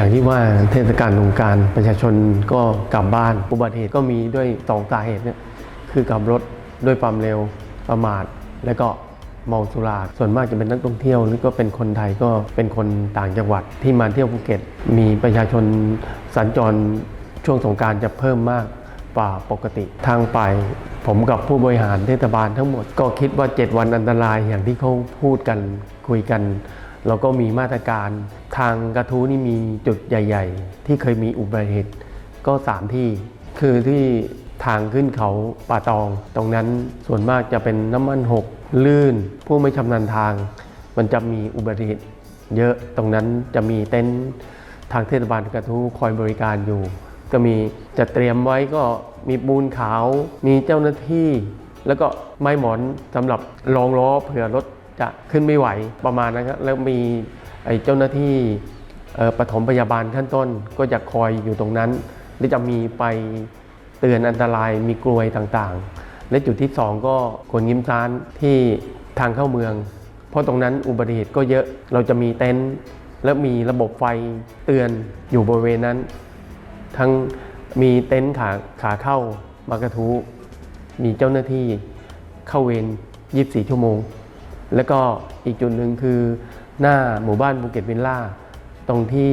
อย่างที่ว่าเทศกาลสงกรารประชาชนก็กลับบ้านอุบัติเหตุก็มีด้วยสองสาเหตุเนี่ยคือขับรถด้วยความเร็วประมาท และก็เมาสุราส่วนมากจะเป็นนักท่องเที่ยวหรือก็เป็นคนไทยก็เป็นคนต่างจังหวัดที่มาเที่ยวภูเก็ต มีประชาชนสัญจรช่วงสงการจะเพิ่มมากกว่าปกติทางไป ผมกับผู้บริหารเทศบาลทั้งหมด ก็คิดว่า 7 วันอันตรายอย่างที่เขาพูดกันคุยกัน เราก็มีมาตรการ ทางกระทู้นี่มีจุดใหญ่ ๆ ที่เคยมีอุบัติเหตุก็ 3 ที่ คือที่ทางขึ้นเขาป่าตอง ตรงนั้นส่วนมากจะเป็นน้ำมันหก ลื่น ผู้ไม่ชำนาญทาง มันจะมีอุบัติเหตุเยอะตรงนั้นจะมีเต็นท์ทางเทศบาลกระทู้คอยบริการอยู่ ก็มีจะเตรียมไว้ก็มีปูนขาว มีเจ้าหน้าที่ แล้วก็ไม้หมอนสำหรับรองล้อเผื่อรถจะขึ้นไม่ไหวประมาณนั้นครับแล้วมี ไอ้เจ้าหน้าที่ปฐมพยาบาลขั้นต้นก็จะคอยอยู่ตรงนั้นและจะมีไปเตือนอันตรายมีกลวยต่างๆ และจุดที่สองก็กวนยิ้มซานที่ทางเข้าเมือง เพราะตรงนั้นอุบัติเหตุก็เยอะเราจะมีเต็นท์และมีระบบไฟเตือนอยู่บริเวณนั้น ทั้งมีเต็นท์ขาขาเข้ามากระทูมีเจ้าหน้าที่เข้าเวร 24 ชั่วโมง แล้วก็อีกจุดหนึ่งคือ หน้าหมู่บ้านภูเก็ตวิลล่า ตรงที่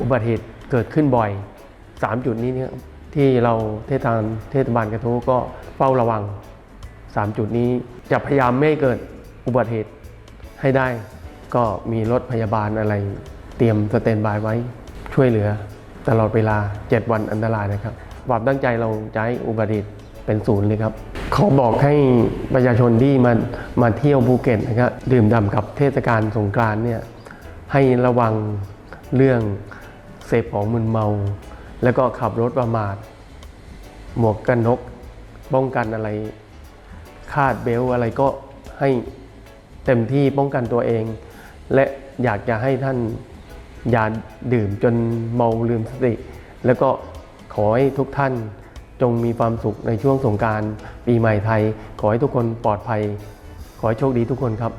อุบัติเหตุเกิดขึ้นบ่อย 3 จุดนี้เนี่ยที่เราเทศบาลเทศบาลกระทู้ก็เฝ้าระวัง 3 จุดนี้จะพยายามไม่ให้เกิดอุบัติเหตุให้ได้ ก็มีรถพยาบาลอะไร เตรียมสเตนบายไว้ช่วยเหลือ ตลอดเวลา 7 วันอันตรายนะครับความตั้งใจเราจะให้อุบัติเหตุ เป็นศูนย์เลยครับ เขอบอกให้ประชาชนที่มามาเที่ยวภูเก็ตนะครับดื่มด่ำกับเทศกาลสงกรานต์เนี่ยให้ระวังเรื่องเสพของมึนเมา แล้วก็ขับรถประมาท หมวกกันนกป้องกันอะไร คาดเบลอะไรก็ให้เต็มที่ป้องกันตัวเอง และอยากจะให้ท่านอย่าดื่มจนเมาลืมสติ แล้วก็ขอให้ทุกท่าน จงมีความสุขในช่วงสงกรารปีใหม่ไทย ขอให้ทุกคนปลอดภัย ขอให้โชคดีทุกคนครับ